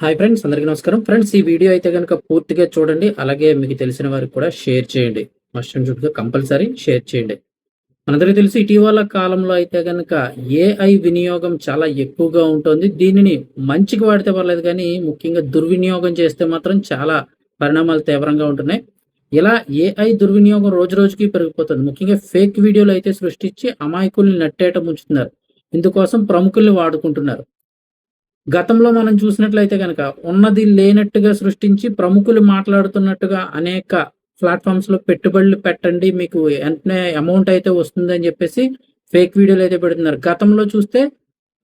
Hi friends అందరికీ నమస్కారం. Friends ఈ వీడియో అయితే కనుక పూర్తిగా చూడండి. అలాగే మీకు తెలిసిన వారికి కూడా షేర్ చేయండి. మస్ట్ అండ్ షుడ్గా కంపల్సరీ షేర్ చేయండి. మనందరికీ తెలుసు ఇటీవల కాలంలో అయితే కనుక ఏఐ వినియోగం చాలా ఎక్కువగా ఉంటుంది. దీనిని మంచికి వాడితే పర్లేదు కానీ ముఖ్యంగా దుర్వినియోగం చేస్తే మాత్రం చాలా పరిణామాలు తీవ్రంగా ఉంటున్నాయి. ఇలా ఏఐ దుర్వినియోగం రోజు రోజుకి పెరిగిపోతుంది. ముఖ్యంగా ఫేక్ వీడియోలు అయితే సృష్టించి అమాయకుల్ని నట్టేట ముంచుతున్నారు. ఇందుకోసం ప్రముఖుల్ని వాడుకుంటున్నారు. గతంలో మనం చూసినట్లయితే కనుక ఉన్నది లేనట్టుగా సృష్టించి ప్రముఖులు మాట్లాడుతున్నట్టుగా అనేక ప్లాట్ఫామ్స్లో పెట్టుబడులు పెట్టండి మీకు వెంటనే అమౌంట్ అయితే వస్తుంది అని చెప్పేసి ఫేక్ వీడియోలు అయితే పెడుతున్నారు. గతంలో చూస్తే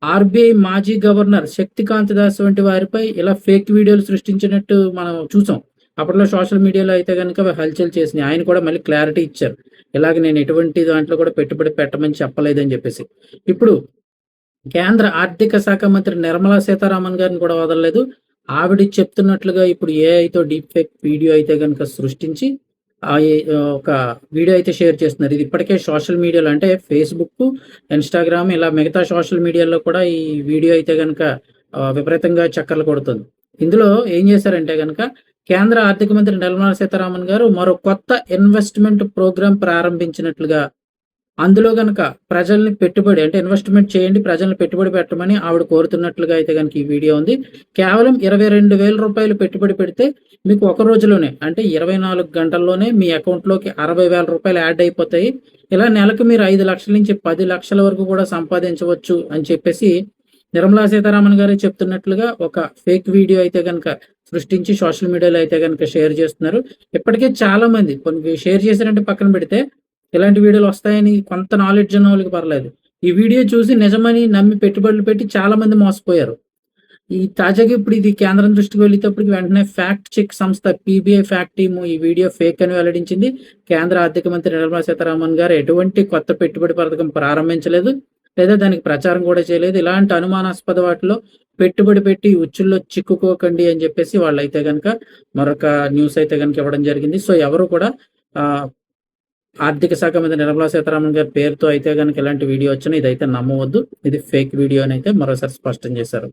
ఆర్బీఐ మాజీ గవర్నర్ శక్తికాంత్ దాస్ వంటి వారిపై ఇలా ఫేక్ వీడియోలు సృష్టించినట్టు మనం చూసాం. అప్పట్లో సోషల్ మీడియాలో అయితే కనుక హల్చల్ చేసినాయి. ఆయన కూడా మళ్ళీ క్లారిటీ ఇచ్చారు. ఇలాగ నేను ఎటువంటి దాంట్లో కూడా పెట్టుబడి పెట్టమని చెప్పలేదని చెప్పేసి. ఇప్పుడు కేంద్ర ఆర్థిక శాఖ మంత్రి నిర్మలా సీతారామన్ గారిని కూడా వదలలేదు. ఆవిడ చెప్తున్నట్లుగా ఇప్పుడు ఏఐతో డీప్ ఫేక్ వీడియో అయితే కనుక సృష్టించి ఆ ఏ- ఒక వీడియో అయితే షేర్ చేస్తున్నారు. ఇది ఇప్పటికే సోషల్ మీడియాలో అంటే ఫేస్బుక్ ఇన్స్టాగ్రామ్ ఇలా మిగతా సోషల్ మీడియాలో కూడా ఈ వీడియో అయితే కనుక విపరీతంగా చక్కర్లు కొడుతుంది. ఇందులో ఏం చేశారంటే కనుక కేంద్ర ఆర్థిక మంత్రి నిర్మలా సీతారామన్ గారు మరో కొత్త ఇన్వెస్ట్మెంట్ ప్రోగ్రాం ప్రారంభించినట్లుగా అందులో కనుక ప్రజల్ని పెట్టుబడి అంటే ఇన్వెస్ట్మెంట్ చేయండి ప్రజల్ని పెట్టుబడి పెట్టమని ఆవిడ కోరుతున్నట్లుగా అయితే కనుక ఈ వీడియో ఉంది. కేవలం ఇరవై రెండు వేల రూపాయలు పెట్టుబడి పెడితే మీకు ఒక రోజులోనే అంటే ఇరవై నాలుగు గంటల్లోనే మీ అకౌంట్లోకి అరవై వేల రూపాయలు యాడ్ అయిపోతాయి. ఇలా నెలకు మీరు ఐదు లక్షల నుంచి పది లక్షల వరకు కూడా సంపాదించవచ్చు అని చెప్పేసి నిర్మలా సీతారామన్ గారే చెప్తున్నట్లుగా ఒక ఫేక్ వీడియో అయితే కనుక సృష్టించి సోషల్ మీడియాలో అయితే కనుక షేర్ చేస్తున్నారు. ఇప్పటికే చాలా మంది కొన్ని షేర్ చేశారంటే పక్కన పెడితే ఇలాంటి వీడియోలు వస్తాయని కొంత నాలెడ్జ్ ఉన్న వాళ్ళకి పర్లేదు. ఈ వీడియో చూసి నిజమని నమ్మి పెట్టుబడులు పెట్టి చాలా మంది మోసపోయారు. ఈ తాజాగా ఇప్పుడు ఇది కేంద్రం దృష్టికి వెళ్ళేటప్పటికి వెంటనే ఫ్యాక్ట్ చెక్ సంస్థ పీబీఐ ఫ్యాక్ట్ టీము ఈ వీడియో ఫేక్ అని వెల్లడించింది. కేంద్ర ఆర్థిక మంత్రి నిర్మలా సీతారామన్ గారు ఎటువంటి కొత్త పెట్టుబడి పథకం ప్రారంభించలేదు లేదా దానికి ప్రచారం కూడా చేయలేదు. ఇలాంటి అనుమానాస్పద వాటిలో పెట్టుబడి పెట్టి ఉచ్చుల్లో చిక్కుకోకండి అని చెప్పేసి వాళ్ళైతే కనుక మరొక న్యూస్ అయితే కనుక ఇవ్వడం జరిగింది. సో ఎవరు కూడా ఆ ఆర్థిక శాఖ మీద నిర్మలా సీతారామన్ గారి పేరుతో అయితే కనుక ఇలాంటి వీడియో వచ్చినా ఇదైతే నమ్మవద్దు. ఇది ఫేక్ వీడియో అని అయితే మరోసారి స్పష్టం చేశారు.